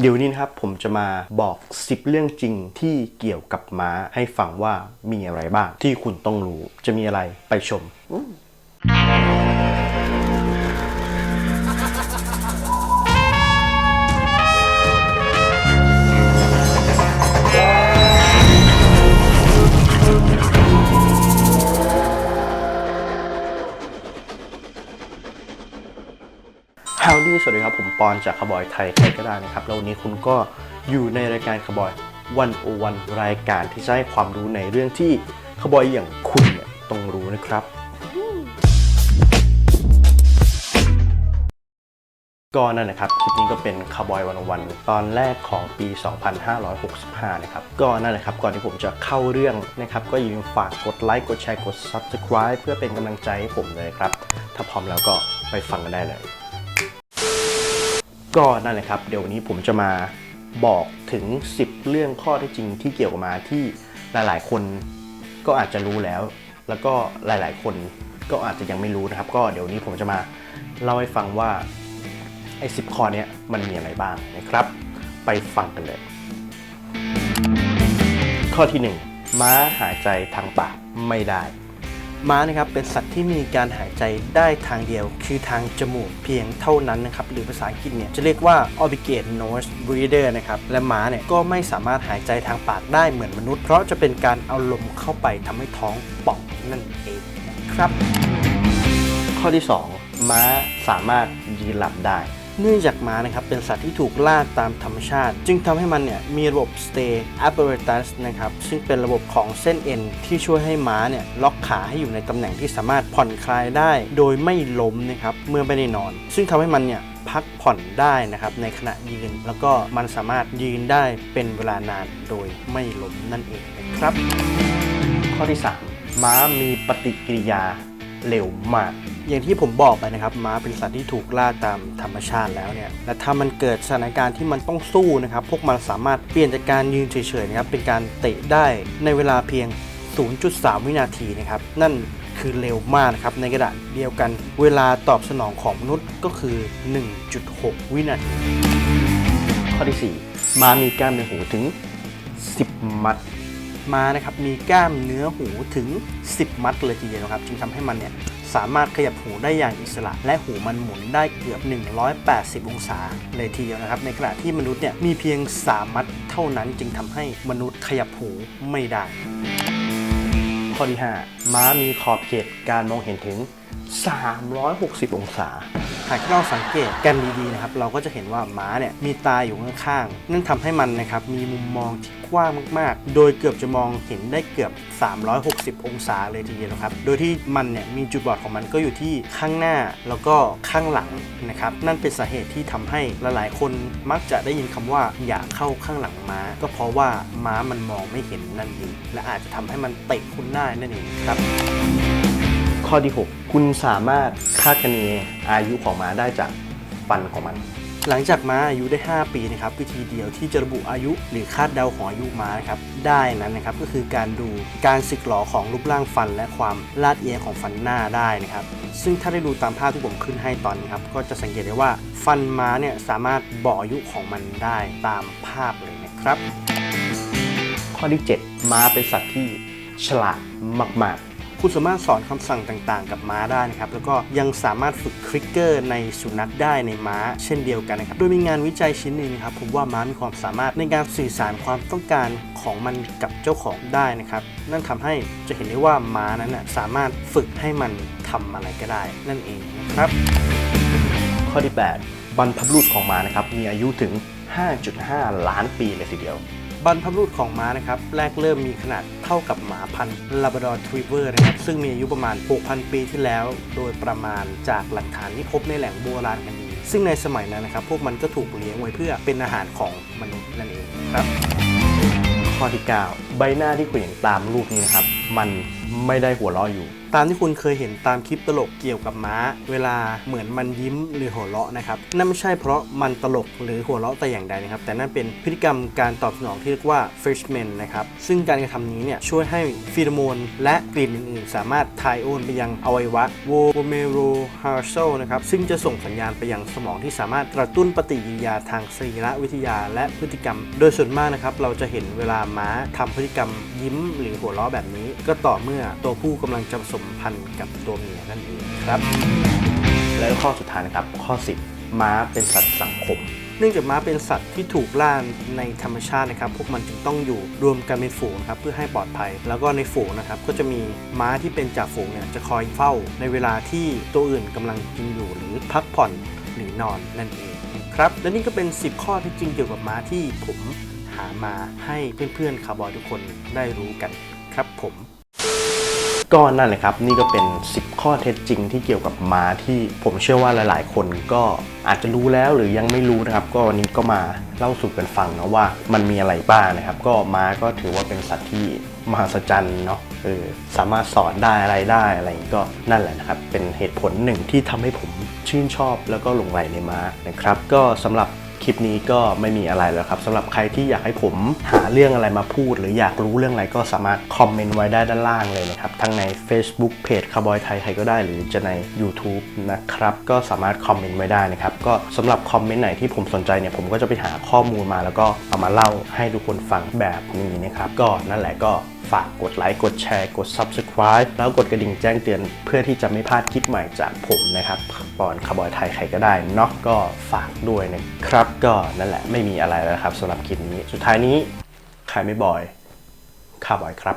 เดี๋ยวนี้นะครับผมจะมาบอก 10 เรื่องจริงที่เกี่ยวกับม้าให้ฟังว่ามีอะไรบ้างที่คุณต้องรู้จะมีอะไรไปชม ฮาดี้สวัสดีครับ ผมปอนจากขบอยไทยใครก็ได้นะครับ แล้ววันนี้คุณก็อยู่ในรายการขบอยวันโอวันรายการที่จะให้ความรู้ในเรื่องที่ขบอยอย่างคุณเนี่ยต้องรู้นะครับ ก็นั่นนะครับ คลิปนี้ก็เป็นคาร์บอยวันวันตอนแรกของปี 2565 นะครับ ก็นั่นแหละครับ ก่อนที่ผมจะเข้าเรื่องนะครับ ก็อย่าลืมฝากกดไลค์กดแชร์กด Subscribe เพื่อเป็นกำลังใจให้ผมเลยครับ ถ้าพร้อมแล้วก็ไปฟังกันได้เลย ก็นั่นแหละครับ เดี๋ยววันนี้ผมจะมาบอกถึง 10 เรื่องข้อเท็จจริงที่เกี่ยวกับมาที่หลายๆ คนก็อาจจะรู้แล้ว แล้วก็หลายๆ คนก็อาจจะยังไม่รู้นะครับ ก็เดี๋ยวนี้ผมจะมาเล่าให้ฟังว่าไอ้สิข้อนี้มันมีอะไรบ้างนะครับ ไปฟังกันเลย ข้อที่ 1 ม้าหายใจทางปากไม่ได้ ม้านะครับเป็นสัตว์ที่มีการหายใจได้ทางเดียว คือทางจมูกเพียงเท่านั้นนะครับหรือภาษาอังกฤษเนี่ยจะเรียกว่า obligate nose breather นะครับและม้าเนี่ยก็ไม่สามารถหายใจทางปากได้เหมือนมนุษย์ เพราะจะเป็นการเอาลมเข้าไปทำให้ท้องป่องนั่นเองครับ ข้อที่ 2 ม้าสามารถยืนหลับได้ เนื่องจากม้านะครับเป็นสัตว์ที่ถูกล่าตามธรรมชาติ จึงทำให้มันเนี่ยมีระบบ stay apparatus นะครับซึ่งเป็นระบบของเส้นเอ็นที่ช่วยให้ม้าเนี่ยล็อกขาให้อยู่ในตำแหน่งที่สามารถผ่อนคลายได้ โดยไม่ล้มนะครับเมื่อไม่ได้นอน ซึ่งทำให้มันเนี่ยพักผ่อนได้นะครับในขณะยืน แล้วก็มันสามารถยืนได้เป็นเวลานานโดยไม่ล้มนั่นเองนะครับ ข้อที่ 3 ม้ามีปฏิกิริยา เร็วมาก อย่างที่ผมบอกไปนะครับม้าเป็นสัตว์ที่ถูกล่าตามธรรมชาติแล้วเนี่ยและถ้ามันเกิดสถานการณ์ที่มันต้องสู้นะครับพวกมันสามารถเปลี่ยนจากการยืนเฉยๆนะครับเป็นการเตะได้ในเวลาเพียง 0.3 วินาทีนะครับนั่นคือเร็วมากนะครับในกระดาษเดียวกัน เวลาตอบสนองของมนุษย์ก็คือ 1.6 วินาที ข้อที่ 4ม้ามีกล้ามในหูถึง 10 มัด ม้านะครับมีกล้ามเนื้อหูถึง 10 มัดเลยทีเดียวครับ จึงทำให้มันเนี่ยสามารถขยับหูได้อย่างอิสระ และหูมันหมุนได้เกือบ 180 องศาเลยทีเดียวนะครับ ในขณะที่มนุษย์เนี่ยมีเพียง 3 มัดเท่านั้นจึงทำให้มนุษย์ขยับหูไม่ได้ข้อที่5ม้ามีขอบเขตการมองเห็นถึง 360 องศา หากเราสังเกตกันดีๆนะครับ เราก็จะเห็นว่าม้าเนี่ยมีตาอยู่ข้างๆ นั่นทำให้มันนะครับมีมุมมองที่กว้างมากๆ โดยเกือบจะมองเห็นได้เกือบ 360 องศาเลยทีเดียวนะครับ โดยที่มันเนี่ยมีจุดบอดของมันก็อยู่ที่ข้างหน้าแล้วก็ข้างหลังนะครับ นั่นเป็นสาเหตุที่ทำให้หลายๆ คนมักจะได้ยินคำว่าอย่าเข้าข้างหลังม้า ก็เพราะว่าม้ามันมองไม่เห็นนั่นเอง และอาจจะทำให้มันเตะคุณได้นั่นเองครับ ข้อที่ 6 คุณสามารถคาดคะเนอายุของม้าได้จากฟันของมัน หลังจากม้าอายุได้ 5 ปีนะครับวิธีเดียวที่จะระบุอายุหรือคาดเดาของอายุม้านะครับได้นั้นนะครับก็คือการดูการสึกหรอของรูปร่างฟัน และความลาดเอียงของฟันหน้าได้นะครับซึ่งถ้าได้ดูตามภาพที่ผมขึ้นให้ตอนนี้ครับก็จะสังเกตได้ว่าฟันม้าเนี่ยสามารถบอกอายุของมันได้ตามภาพเลยนะครับ ข้อที่ 7 ม้าเป็นสัตว์ที่ฉลาดมากๆ คุณสามารถสอนคำสั่งต่างๆ กับม้าได้นะครับ แล้วก็ยังสามารถฝึกคลิกเกอร์ในสุนัขได้ในม้า เช่นเดียวกันนะครับ โดยมีงานวิจัยชิ้นหนึ่งนะครับพบว่าม้ามีความสามารถในการสื่อสารความต้องการของมันกับเจ้าของได้นะครับ นั่นทำให้จะเห็นได้ว่าม้านั้นนะสามารถฝึกให้มันทำอะไรก็ได้ นั่นเองนะครับ ข้อที่ 8 บรรพบุรุษของม้านะครับมีอายุถึง 5.5 ล้านปีเลยทีเดียว บรรพบุรุษของม้านะครับแรกเริ่มมีขนาดเท่ากับหมาพันธุ์ลาบราดอร์ทรีเวอร์นะครับซึ่งมีอายุประมาณ 6,000 ปีที่แล้ว โดยประมาณจากหลักฐานที่พบในแหล่งโบราณคดีซึ่งในสมัยนั้นนะครับพวกมันก็ถูกเลี้ยงไว้เพื่อเป็นอาหารของมนุษย์นั่นเองครับข้อที่ 9 ใบหน้าที่คุณเห็นตามรูปนี้นะครับ มัน ไม่ได้หัวเราะอยู่ ตามที่คุณเคยเห็นตามคลิปตลกเกี่ยวกับม้า เวลาเหมือนมันยิ้มหรือหัวเราะนะครับนั่นไม่ใช่เพราะมันตลกหรือหัวเราะแต่อย่างใดนะครับ แต่นั่นเป็นพฤติกรรมการตอบสนองที่เรียกว่า freshman นะครับซึ่งการกระทำนี้เนี่ยช่วยให้ฟีโรโมนและกลิ่นอื่นๆ สามารถทายโอนไปยังอวัยวะโวเมโรฮาร์โซนะครับซึ่งจะส่งสัญญาณไปยังสมองที่สามารถกระตุ้นปฏิกิริยาทางสรีรวิทยา และพฤติกรรม โดยส่วนมากนะครับเราจะเห็นเวลาม้าทำพฤติกรรมยิ้มหรือหัวเราะแบบนี้ก็ต่อเมื่อตัวผู้กำลังจะผสมพันธุ์กับตัวเมียนั่นเองครับ แล้วข้อสุดท้ายนะครับข้อ 10 ม้าเป็นสัตว์สังคม เนื่องจากม้าเป็นสัตว์ที่ถูกล่าในธรรมชาตินะครับ พวกมันจึงต้องอยู่รวมกันเป็นฝูงนะครับเพื่อให้ปลอดภัย แล้วก็ในฝูงนะครับก็จะมีม้าที่เป็นจ่าฝูงเนี่ยจะคอยเฝ้า ในเวลาที่ตัวอื่นกำลังกินอยู่หรือพักผ่อนหรือนอนนั่นเองครับและนี่ก็เป็น 10 ข้อเที่จริงเกี่ยวกับม้าที่ผมหามาให้เพื่อนๆคาร์บอยทุกคนได้รู้กัน ครับผมก็นั่นแหละครับ นี่ก็เป็น 10 ข้อเท็จจริงที่เกี่ยวกับม้าที่ผมเชื่อว่าหลาย ๆ คนก็อาจจะรู้แล้วหรือยังไม่รู้นะครับ ก็วันนี้ก็มาเล่าสู่กันฟังนะว่ามันมีอะไรบ้างนะครับ ก็ม้าก็ถือว่าเป็นสัตว์ที่มหัศจรรย์เนาะเออสามารถสอนได้อะไรได้อะไรอย่างนี้ก็นั่นแหละนะครับ เป็นเหตุผลหนึ่งที่ทำให้ผมชื่นชอบแล้วก็หลงใหลในม้านะครับ ก็สำหรับ คลิปนี้ก็ไม่มีอะไรแล้วครับสำหรับใครที่อยากให้ผมหาเรื่องอะไรมาพูด หรืออยากรู้เรื่องอะไรก็สามารถคอมเมนต์ไว้ได้ด้านล่างเลยนะครับทั้งใน Facebook เพจคาร์บอยไทยใครก็ได้หรือจะใน YouTube นะครับก็สามารถคอมเมนต์ไว้ได้นะครับก็สำหรับคอมเมนต์ไหนที่ผมสนใจเนี่ยผมก็จะไปหาข้อมูลมาแล้วก็เอามาเล่าให้ทุกคนฟังแบบนี้นะครับก็นั่นแหละก็ฝากกดไลค์กดแชร์กด Subscribe แล้วกดกระดิ่งแจ้งเตือนเพื่อที่จะไม่พลาดคลิปใหม่จากผมนะครับปอนคาร์บอยไทยใครก็ได้เนาะก็ฝากด้วยนะครับก็นั่นแหละไม่มีอะไรแล้วครับสำหรับคลิปนี้ สุดท้ายนี้ใครไม่บอยข้าร์บอยครับ